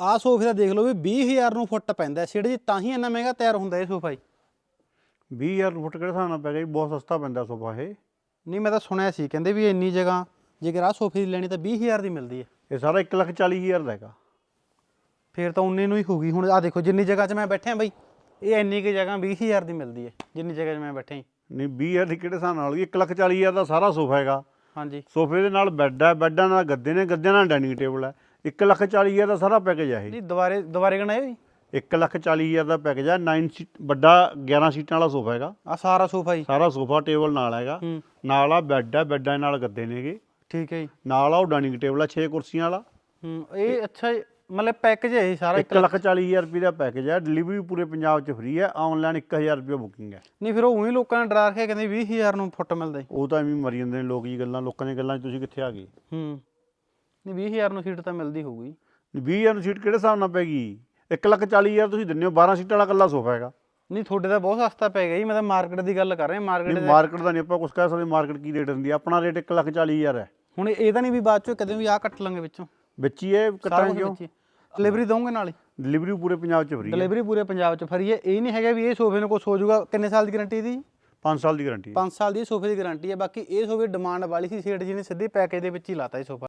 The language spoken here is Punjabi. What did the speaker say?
ਆਹ ਸੋਫੇ ਦਾ ਦੇਖ ਲਓ ਵੀ 20000 ਨੂੰ ਫੁੱਟ ਪੈਂਦਾ ਸਿਹੜ ਜੀ ਤਾਂ ਹੀ ਇੰਨਾ ਮਹਿੰਗਾ ਤਿਆਰ ਹੁੰਦਾ ਇਹ ਸੋਫਾ ਜੀ। 20000 ਫੁੱਟ ਕਿਹੜੇ ਹਿਸਾਬ ਨਾਲ ਪੈ ਗਿਆ ਜੀ? ਬਹੁਤ ਸਸਤਾ ਪੈਂਦਾ ਸੋਫਾ ਇਹ। ਨਹੀਂ ਮੈਂ ਤਾਂ ਸੁਣਿਆ ਸੀ ਕਹਿੰਦੇ ਵੀ ਇੰਨੀ ਜਗ੍ਹਾ ਜੇਕਰ ਆਹ ਸੋਫੇ ਦੀ ਲੈਣੀ ਤਾਂ 20000 ਦੀ ਮਿਲਦੀ ਹੈ। ਇਹ ਸਾਰਾ 140000 ਦਾ ਹੈਗਾ। ਫੇਰ ਤਾਂ ਉਨੇ ਨੂੰ ਹੀ ਹੋਊਗੀ। ਹੁਣ ਆਹ ਦੇਖੋ ਜਿੰਨੀ ਜਗ੍ਹਾ 'ਚ ਮੈਂ ਬੈਠਿਆ ਬਈ ਇਹ ਇੰਨੀ ਕੁ ਜਗ੍ਹਾ 20000 ਦੀ ਮਿਲਦੀ ਹੈ ਜਿੰਨੀ ਜਗ੍ਹਾ 'ਚ ਮੈਂ ਬੈਠਾ ਜੀ। ਨਹੀਂ 20000 ਦੀ ਕਿਹੜੇ ਹਿਸਾਬ ਨਾਲ ਹੋਈ 140000 ਦਾ ਸਾਰਾ ਸੋਫਾ ਹੈਗਾ। ਹਾਂਜੀ। ਸੋਫੇ ਦੇ ਨਾਲ ਬੈੱਡ ਹੈ ਬੈੱਡਾਂ ਨਾਲ ਗੱਦੇ ਨੇ ਗੱਦਿਆਂ ਨਾਲ ਡਾਈਨਿੰਗ ਟੇਬਲ ਹੈ। 140000 ਦਾ ਸਾਰਾ ਪੈਕੇਜ ਹੈ ਇਹ। ਜੀ ਦੁਬਾਰੇ ਦੁਬਾਰੇ ਗਣਾਇਓ ਜੀ 140000 ਦਾ ਪੈਕੇਜ ਹੈ 9 ਸੀਟ ਵੱਡਾ 11 ਸੀਟਾਂ ਵਾਲਾ ਸੋਫਾ ਹੈਗਾ। ਆਹ ਸਾਰਾ ਸੋਫਾ ਜੀ। ਸਾਰਾ ਸੋਫਾ ਟੇਬਲ ਨਾਲ ਹੈਗਾ। ਹੂੰ। ਨਾਲ ਆ ਬੈੱਡ ਹੈ ਬੈੱਡਾਂ ਨਾਲ ਗੱਦੇ ਨੇਗੇ। ਠੀਕ ਹੈ ਜੀ। ਨਾਲ ਆ ਉਹ ਡਾਈਨਿੰਗ ਟੇਬਲ ਆ 6 ਕੁਰਸੀਆਂ ਵਾਲਾ। ਹੂੰ ਇਹ ਅੱਛਾ ਜੀ, ਮਤਲਬ ਪੈਕੇਜ ਹੈ ਇਹ ਸਾਰਾ ਇੱਕ 140000 ਰੁਪਏ ਦਾ ਪੈਕੇਜ ਹੈ ਡਿਲੀਵਰੀ ਪੂਰੇ ਪੰਜਾਬ 'ਚ ਫ੍ਰੀ ਹੈ ਆਨਲਾਈਨ 1000 ਰੁਪਏ ਬੁਕਿੰਗ ਹੈ ਨਹੀਂ ਫਿਰ ਉਹ ਹੀ ਲੋਕਾਂ ਨੇ ਡਰਾ ਰੱਖਿਆ ਕਹਿੰਦੇ 20000 ਨੂੰ ਫੁੱਟ ਮਿਲਦਾ ਜੀ। ਉਹ ਤਾਂ ਐਵੇਂ ਹੀ ਮਰੀ ਜਾਂਦੇ ਨੇ ਲੋਕ ਜੀ ਗੱਲਾਂ ਲੋਕਾਂ ਦੀਆਂ ਗੱਲਾਂ 'ਚ ਤੁਸੀਂ ਕਿੱਥੇ ਆ ਗਏ? ਹੂੰ। ਨਹੀਂ 20000 ਨੂੰ ਸੀਟ ਤਾਂ ਮਿਲਦੀ ਹੋਊਗੀ। 20000 ਨੂੰ ਸੀਟ ਕਿਹੜੇ ਹਿਸਾਬ ਨਾਲ ਪੈ ਗਈ? 140000 ਤੁਸੀਂ ਦਿੰਦੇ ਹੋ 12 ਸੀਟਾਂ ਵਾਲਾ ਇਕੱਲਾ ਸੋਫਾ ਹੈਗਾ। ਨਹੀਂ ਤੁਹਾਡੇ ਤਾਂ ਬਹੁਤ ਸਸਤਾ ਪੈ ਗਿਆ ਜੀ ਮੈਂ ਤਾਂ ਮਾਰਕੀਟ ਦੀ ਗੱਲ ਕਰ ਰਿਹਾ ਮਾਰਕੀਟ ਨਹੀਂ ਮਾਰਕੀਟ ਦਾ ਨਹੀਂ ਆਪਾਂ ਕੁਝ ਕਹਿ ਸਕਦੇ ਮਾਰਕੀਟ ਕੀ ਰੇਟ ਦਿੰਦੀ ਹੈ ਆਪਣਾ ਰੇਟ 140000 ਹੈ। ਹੁਣ ਇਹ ਤਾਂ ਨਹੀਂ ਵੀ ਬਾਅਦ ਚੋਂ ਕਦੇ ਵੀ ਆਹ ਕੱਟ ਲਾਂਗੇ ਵਿੱਚੋਂ। ਵਿੱਚ ਹੀ ਇਹ ਕਟਾਂਗੇ ਕੁਝ ਡਿਲੀਵਰੀ ਦਵਾਂਗੇ ਨਾਲ ਹੀ। ਡਿਲੀਵਰੀ ਪੂਰੇ ਪੰਜਾਬ 'ਚ ਫ੍ਰੀ ਹੈ। ਡਿਲੀਵਰੀ ਪੂਰੇ ਪੰਜਾਬ 'ਚ ਫਰੀ ਹੈ। ਇਹ ਨਹੀਂ ਹੈਗਾ ਵੀ ਇਹ ਸੋਫੇ ਨੂੰ ਕੁਛ ਹੋ ਜਾਊਗਾ ਕਿੰਨੇ ਸਾਲ ਦੀ ਗਾਰੰਟੀ ਦੀ? 5 ਸਾਲ ਦੀ ਗਾਰੰਟੀ 5 ਸਾਲ ਦੀ ਸੋਫੇ ਦੀ ਗਾਰੰਟੀ ਹੈ ਬਾਕੀ ਇਹ ਸੋਫੇ ਡਿਮਾਂਡ ਵਾਲੀ ਸੀ ਸੇਠ ਜੀ ਨੇ ਸਿੱਧੇ ਪੈਕੇਜ ਦੇ ਵਿੱਚ ਹੀ ਲਾਤਾ ਇਹ ਸੋਫਾ।